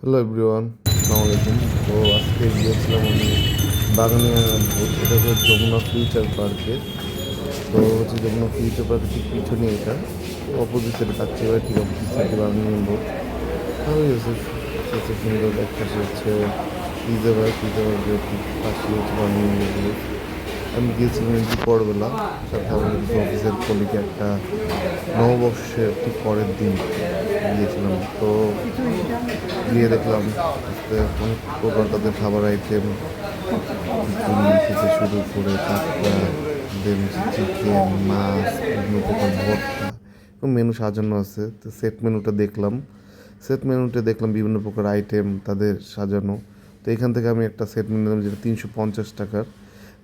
Hello everyone আসসালামু আলাইকুম। তো আজকে গিয়েছিলাম আমি বাগানিয়া এটা হচ্ছে যমুনা ফিউচার পার্কে। তো হচ্ছে যমুনা ফিউচার পার্কের ঠিক পিছনে এটা। অপোজিট সাইডে থাকছে এবার ঠিক অপোজিট সাইডে বাগানিয়া রোড ভালোই সে সুন্দর এক পাশে হচ্ছে পিজা বার পিজা বার্গের ঠিক পাশে হচ্ছে বাগানিয়া রোড আমি গিয়েছিলাম একটু পরবেলা, সাথে আমাদের কিছু অফিসের কলিকে একটা নববর্ষের ঠিক পরের দিন গিয়েছিলাম। তো গিয়ে দেখলাম অনেক প্রকার তাদের খাবার আইটেম থেকে শুরু করে চিকেন মাছ, বিভিন্ন প্রকার ভর্তা মেনু সাজানো আছে। তো সেট মেনুটা দেখলাম। সেট মেনুতে দেখলাম বিভিন্ন প্রকার আইটেম তাদের সাজানো। তো এখান থেকে আমি একটা সেট মেনু নিলাম যেটা তিনশো পঞ্চাশ টাকার,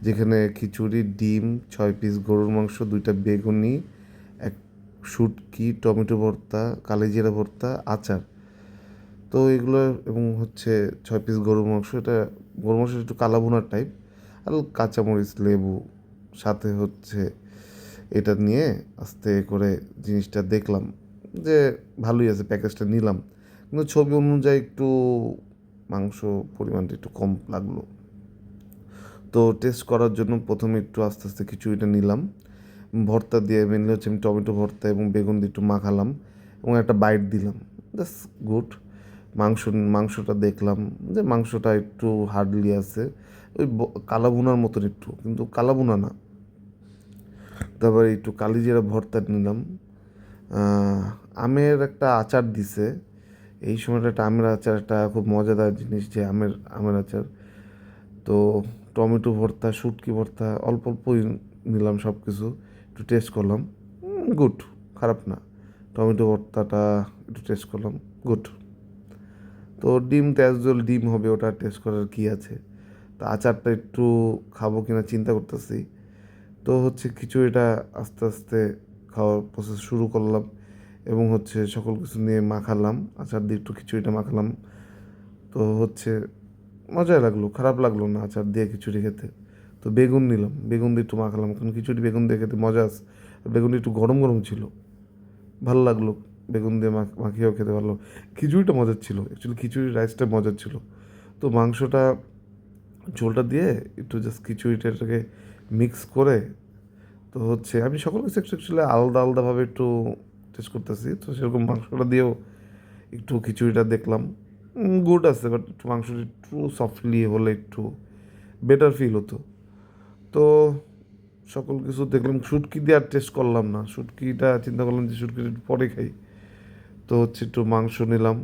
যেখানে খিচুড়ি, ডিম, ছয় পিস গরুর মাংস, দুইটা বেগুনি, এক শুটকি, টমেটো ভর্তা, কালিজিরা ভর্তা, আচার। তো এগুলো এবং হচ্ছে ছয় পিস গরুর মাংস, এটা গরুর মাংস একটু কালাভুনার টাইপ আর কাঁচামরিচ, লেবু, সাথে হচ্ছে এটা নিয়ে আস্তে করে জিনিসটা দেখলাম যে ভালোই আছে প্যাকেজটা নিলাম। কিন্তু ছবি অনুযায়ী একটু মাংস পরিমাণটা একটু কম লাগল। তো টেস্ট করার জন্য প্রথমে একটু আস্তে আস্তে খিচুড়িটা নিলাম। ভর্তা দিয়ে মেনলি হচ্ছে আমি টমেটো ভর্তা এবং বেগুন দিয়ে একটু মাখালাম এবং একটা বাইট দিলাম। দ্যাটস গুড মাংস, মাংসটা দেখলাম যে মাংসটা একটু হার্ডলি আছে। ওই কালাভুনার মতন একটু, কিন্তু কালাভুনা না। তারপরে একটু কালিজিরা ভর্তা নিলাম। আমের একটা আচার দিছে। এই সময়টা একটা আমের আচার, একটা খুব মজাদার জিনিস যে আমের আমের আচার। তো টমেটো ভর্তা, শুটকি ভর্তা, অল্প অল্পই নিলাম সব কিছু একটু টেস্ট করলাম। গুড খারাপ না। টমেটো ভর্তাটা একটু টেস্ট করলাম গুড তো ডিম অ্যাজুয়াল ডিম হবে, ওটা টেস্ট করার কি আছে? তো আচারটা একটু খাব কিনা চিন্তা করতেছি। তো হচ্ছে খিচুড়িটা আস্তে আস্তে খাওয়ার প্রসেস শুরু করলাম এবং হচ্ছে সকল কিছু নিয়ে মাখালাম, আচার দিয়ে একটু খিচুড়িটা মাখালাম। তো হচ্ছে মজাই লাগল, খারাপ লাগল না আচার দিয়ে খিচুড়ি খেতে। তো বেগুন নিলাম, বেগুন দিয়ে একটু মাখালাম, কারণ খিচুড়ি বেগুন দিয়ে খেতে মজা আছে। বেগুন একটু গরম গরম ছিল, ভালো লাগল। বেগুন দিয়ে মাখ- মাখিয়েও খেতে ভালো খিচুড়িটা মজার ছিল। অ্যাকচুয়ালি খিচুড়ি রাইসটা মজার ছিল। তো মাংসটা ঝোলটা দিয়ে একটু জাস্ট খিচুড়িটাকে মিক্স করে তো হচ্ছে আমি সকল কিছু অ্যাকচুয়ালি আলাদা আলাদাভাবে একটু টেস্ট করতেছি। তো সেরকম মাংসটা দিয়েও একটু খিচুড়িটা দেখলাম। গুড আছে বাট একটু মাংসটা একটু সফটলি হলে একটু বেটার ফিল হতো। তো সকল কিছু দেখলাম। শুটকি দিয়ে আর টেস্ট করলাম না। শুটকিটা চিন্তা করলাম যে শুটকিটা পরে খাই। তো হচ্ছে একটু মাংস নিলাম।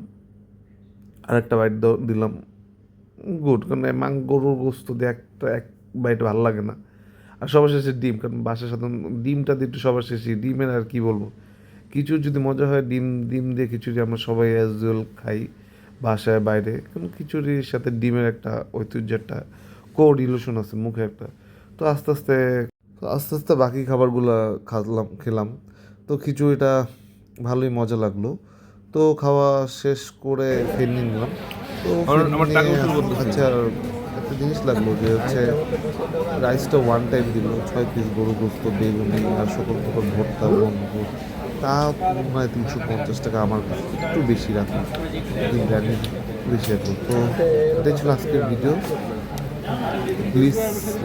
আর একটা বাইট দিলাম। গুড কারণ মাং গরুর গোস্ত দিয়ে একটা এক বাইট ভালো লাগে না। আর সবার শেষে ডিম, কারণ বাসার সাথে ডিমটা দিয়ে একটু সবার শেষে ডিমের আর কি বলব? কিছু যদি মজা হয়, ডিম ডিম দিয়ে খিচুড়ি আমরা সবাই অ্যাজ ওয়েল খাই বাসায়, বাইরে। কারণ খিচুড়ির সাথে ডিমের একটা ঐতিহ্য, একটা কোড ইলুশন আছে, মুখে একটা। তো আস্তে আস্তে তো আস্তে আস্তে বাকি খাবারগুলো খালাম, খেলাম। তো খিচুড়িটা ভালোই মজা লাগল। তো খাওয়া শেষ করে ফেরনি নিলাম। তো। আচ্ছা একটা জিনিস লাগল যে হচ্ছে রাইসটা ওয়ান টাইম দিল ছয় পিস গরু গোস্ত বেগুনি আর সকল প্রকার ভর্তা গুড়। তা মনে হয় তিনশো পঞ্চাশ টাকা আমার একটু বেশি রাখা বিরিয়ানি বেশি রাখল তো এটাই ছিল আজকের video please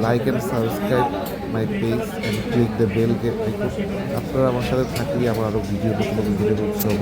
like and subscribe my page and click the bell get আপনারা আমার সাথে থাকলে আমার আরও ভিডিও নতুন ভিডিও সব